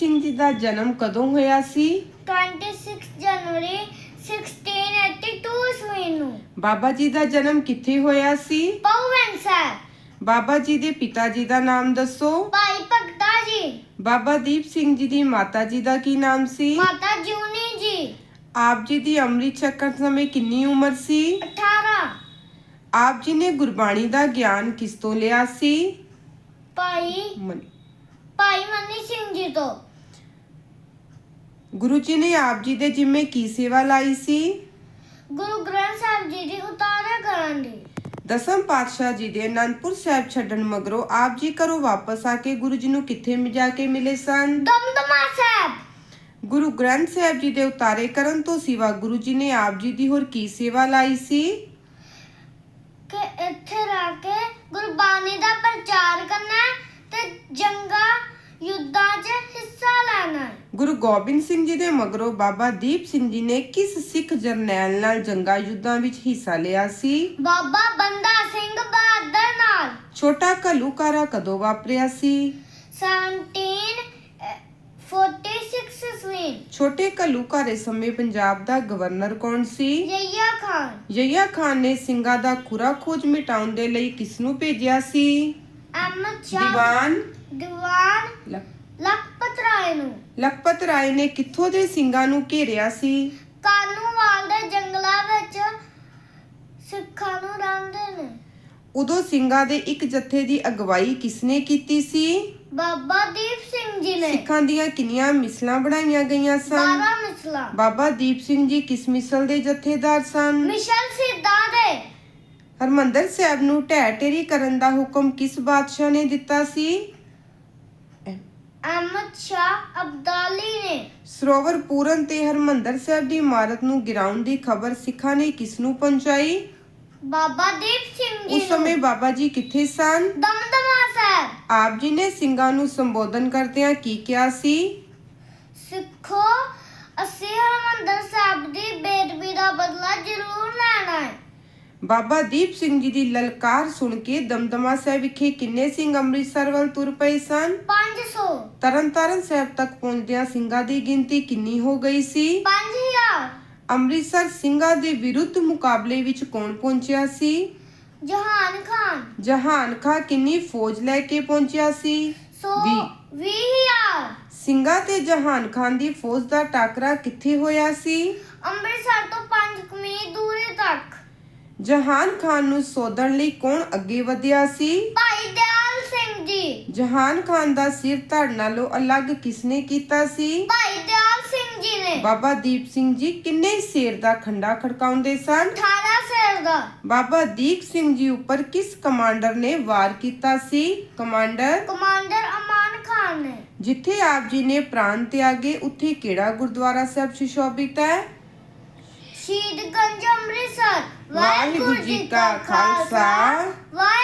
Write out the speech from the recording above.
ਸਿੰਘ ਜੀ ਦਾ ਜਨਮ ਕਦੋਂ ਹੋਇਆ ਸੀ? 26 ਜਨਵਰੀ 1682 ਈਸਵੀ ਨੂੰ। ਬਾਬਾ ਜੀ ਦਾ ਜਨਮ ਕਿੱਥੇ ਹੋਇਆ ਸੀ? ਪਉਵਨ ਸਾਹਿਬ। ਬਾਬਾ ਜੀ ਦੇ ਪਿਤਾ ਜੀ ਦਾ ਨਾਮ ਦੱਸੋ। ਭਾਈ ਭਗਤਾ ਜੀ। ਬਾਬਾ ਦੀਪ ਸਿੰਘ ਜੀ ਦੀ ਮਾਤਾ ਜੀ ਦਾ ਕੀ ਨਾਮ ਸੀ? ਮਾਤਾ ਜੂਨੀ ਜੀ। ਆਪ ਜੀ ਦੀ ਅੰਮ੍ਰਿਤ ਛਕਣ ਸਮੇਂ ਕਿੰਨੀ ਉਮਰ ਸੀ? 18 ਆਪ ਜੀ ਨੇ ਗੁਰਬਾਣੀ ਦਾ ਗਿਆਨ ਕਿਸ ਤੋਂ ਲਿਆ ਸੀ? ਭਾਈ ਮਨ- ਭਾਈ ਮਨੀ ਸਿੰਘ ਜੀ ਤੋਂ। ਗੁਰੂ ਜੀ ਨੇ ਆਪ ਜੀ ਦੇ ਜਿੰਮੇ ਕੀ ਸੇਵਾ ਲਾਈ ਸੀ? ਗੁਰੂ ਗ੍ਰੰਥ ਸਾਹਿਬ ਜੀ ਦੀ ਉਤਾਰਾ ਕਰਨ ਦੀ। ਦਸਮ ਪਾਤਸ਼ਾਹ ਜੀ ਦੇ ਅਨੰਦਪੁਰ ਸਾਹਿਬ ਛੱਡਣ ਮਗਰੋਂ ਆਪ ਜੀ ਘਰੋਂ ਵਾਪਸ ਆ ਕੇ ਗੁਰੂ ਜੀ ਨੂੰ ਕਿੱਥੇ ਜਾ ਕੇ ਮਿਲੇ ਸਨ? ਦਮਦਮਾ ਸਾਹਿਬ। ਗੁਰੂ ਗ੍ਰੰਥ ਸਾਹਿਬ ਜੀ ਦੇ ਉਤਾਰੇ ਕਰਨ ਤੋਂ ਸਿਵਾ ਗੁਰੂ ਜੀ ਨੇ ਆਪ ਜੀ ਦੀ ਹੋਰ ਕੀ ਸੇਵਾ ਲਾਈ ਸੀ? ਕਿ ਇੱਥੇ ਰਹਿ ਕੇ ਗੁਰਬਾਣੀ ਦਾ ਪ੍ਰਚਾਰ ਕਰਨਾ ਹੈ ਤੇ ਜੰਗਾਂ ਯੁੱਧਾਂ 'ਚ ਹਿੱਸਾ ਲੈਣਾ ਹੈ। ਗੁਰੂ ਗੋਬਿੰਦ ਸਿੰਘ ਜੀ ਦੇ ਮਗਰੋਂ ਬਾਬਾ ਦੀਪ ਸਿੰਘ ਜੀ ਨੇ ਕਿਸ ਸਿੱਖ ਜਰਨੈਲ ਨਾਲ ਜੰਗਾ ਯੁੱਧਾਂ ਵਿੱਚ ਹਿੱਸਾ ਲਿਆ ਸੀ? ਬਾਬਾ ਬੰਦਾ ਸਿੰਘ ਬਹਾਦਰ ਨਾਲ। ਛੋਟਾ ਘੱਲੂਕਾਰਾ ਕਦੋਂ ਵਾਪਰਿਆ ਸੀ? 1746 ਈਸਵੀ। ਛੋਟੇ ਘੱਲੂਕਾਰੇ ਸਮੇਂ ਪੰਜਾਬ ਦਾ ਗਵਰਨਰ ਕੌਣ ਸੀ? ਯਹੀਆ ਖਾਨ। ਯਹੀਆ ਖਾਨ ਨੇ ਸਿੰਘਾਂ ਦਾ ਖੁਰਾ ਖੋਜ ਮਿਟਾਉਣ ਦੇ ਲਈ ਕਿਸ ਨੂੰ ਭੇਜਿਆ ਸੀ? ਅਹਿਮਦ ਸ਼ਾਹ। ਦੀਵਾਨ। ਦੀਵਾਨ। ਲਖਪਤ ਰਾਏ ਨੂੰ। ਲਖਪਤ ਰਾਏ ਨੇ ਕਿੱਥੋਂ ਦੇ ਸਿੰਘਾਂ ਨੂੰ ਘੇਰਿਆ ਸੀ? ਕਾਨੂੰਵਾਲ ਦੇ ਜੰਗਲਾਂ ਵਿੱਚ ਸਿੱਖਾਂ ਨੂੰ ਰਹਿੰਦੇ ਨੇ। ਉਦੋਂ ਸਿੰਘਾਂ ਦੇ ਇੱਕ ਜਥੇ ਦੀ ਅਗਵਾਈ ਕਿਸਨੇ ਕੀਤੀ ਸੀ? ਬਾਬਾ ਦੀਪ ਸਿੰਘ ਜੀ ਨੇ। ਸਿੱਖਾਂ ਦੀਆਂ ਕਿੰਨੀਆਂ ਮਿਸਲਾਂ ਬਣਾਈਆਂ ਗਈਆਂ ਸਨ? 12 ਮਿਸਲਾਂ। ਬਾਬਾ ਦੀਪ ਸਿੰਘ ਜੀ ਕਿਸ ਮਿਸਲ ਦੇ ਜਥੇਦਾਰ ਸਨ? ਮਿਸ਼ਲ ਸਿੱਧਾਂ ਦੇ। ਹਰਮੰਦਰ ਸਾਹਿਬ ਨੂੰ ਢਹਿ ਢੇਰੀ ਕਰਨ ਦਾ ਹੁਕਮ ਕਿਸ ਬਾਦਸ਼ਾਹ ਨੇ ਦਿੱਤਾ ਸੀ? ਅਹਿਮਦ ਸ਼ਾਹ ਅਬਦਾਲੀ ਨੇ ਸਰੋਵਰ ਪੂਰਨ ਤੇ ਹਰਮੰਦਰ ਸਾਹਿਬ ਦੀ ਇਮਾਰਤ ਨੂੰ ਗਿਰਾਉਣ ਦੀ ਖਬਰ ਸਿੱਖਾਂ ਨੇ ਕਿਸ ਨੂੰ ਪਹੁੰਚਾਈ? ਬਾਬਾ ਦੀਪ ਸਿੰਘ ਜੀ ਉਸ ਸਮੇਂ ਬਾਬਾ ਜੀ ਕਿੱਥੇ ਸਨ? ਦਮਦਮਾ ਸਾਹਿਬ। ਆਪ ਜੀ ਨੇ ਸਿੰਘਾਂ ਨੂੰ ਸੰਬੋਧਨ ਕਰਦਿਆਂ ਕੀ ਕਿਹਾ ਸੀ? ਸਿੱਖੋ ਅਸੀਂ ਹਰਮੰਦਰ ਸਾਹਿਬ ਦੀ ਬੇਦਬੀ ਦਾ ਬਦਲਾ ਜ਼ਰੂਰ ਲੈਣਾ ਹੈ ਬਾਬਾ ਦੀਪ ਸਿੰਘ ਜੀ ਦੀ ਲਲਕਾਰ ਸੁਣ ਕੇ ਦਮਦਮਾ ਸਾਹਿਬ ਵਿਖੇ ਕਿੰਨੇ ਸਿੰਘ ਅੰਮ੍ਰਿਤਸਰ ਵੱਲ ਤੁਰ ਪਏ ਸਨ? 500 ਤਰਨਤਾਰਨ ਸਾਹਿਬ ਤੱਕ ਪਹੁੰਚਦਿਆਂ ਸਿੰਘਾਂ ਦੀ ਗਿਣਤੀ ਕਿੰਨੀ ਹੋ ਗਈ ਸੀ? 5000 ਅੰਮ੍ਰਿਤਸਰ ਸਿੰਘਾਂ ਦੇ ਵਿਰੁੱਧ ਮੁਕਾਬਲੇ ਵਿੱਚ ਕੌਣ ਪਹੁੰਚਿਆ ਸੀ? ਜਹਾਨ ਖਾਨ। ਜਹਾਨ ਖਾਂ ਕਿੰਨੀ ਫੌਜ ਲੈ ਕੇ ਪਹੁੰਚਿਆ ਸੀ? ਵੀਹ। 20000 ਸਿੰਘਾਂ ਤੇ ਜਹਾਨ ਖਾਨ ਦੀ ਫੌਜ ਦਾ ਟਾਕਰਾ ਕਿੱਥੇ ਹੋਇਆ ਸੀ? ਅੰਮ੍ਰਿਤਸਰ ਤੋਂ 5 ਕਿਮੀ ਦੂਰੀ ਤੱਕ। ਜਹਾਨ ਖਾਨ ਨੂੰ ਸੋਧਣ ਲਈ ਕੌਣ ਅੱਗੇ ਵਧਿਆ ਸੀ? ਜੀ ਜਹਾਨ ਖਾਨ ਦਾ ਸਿਰ ਧੜ ਨਾਲੋਂ ਅਲੱਗ ਕਿਸਨੇ ਕੀਤਾ ਸੀ? ਭਾਈ ਦਿਆਲ ਸਿੰਘ ਜੀ ਨੇ। ਬਾਬਾ ਦੀਪ ਸਿੰਘ ਜੀ ਕਿੰਨੇ ਸ਼ੇਰ ਦਾ ਖੰਡਾ ਖੜਕਾਉਂਦੇ ਸਨ? 18 ਸੇਰ ਦਾ। ਬਾਬਾ ਦੀਪ ਸਿੰਘ ਜੀ ਉੱਪਰ ਕਿਸ ਕਮਾਂਡਰ ਨੇ ਵਾਰ ਕੀਤਾ ਸੀ? ਕਮਾਂਡਰ? ਕਮਾਂਡਰ ਅਮਾਨ ਖਾਨ ਨੇ। ਜਿੱਥੇ ਆਪ ਜੀ ਨੇ ਪ੍ਰਾਣ ਤਿਆਗੇ ਉੱਥੇ ਕਿਹੜਾ ਗੁਰਦੁਆਰਾ ਸਾਹਿਬ ਸੁਸ਼ੋਭਿਤ ਹੈ? ਸ਼ਹੀਦਗੰਜ ਅੰਮ੍ਰਿਤਸਰ। ਵਾਹਿਗੁਰੂ ਜੀ ਕਾ ਖਾਲਸਾ, ਵਾਹਿਗੁਰੂ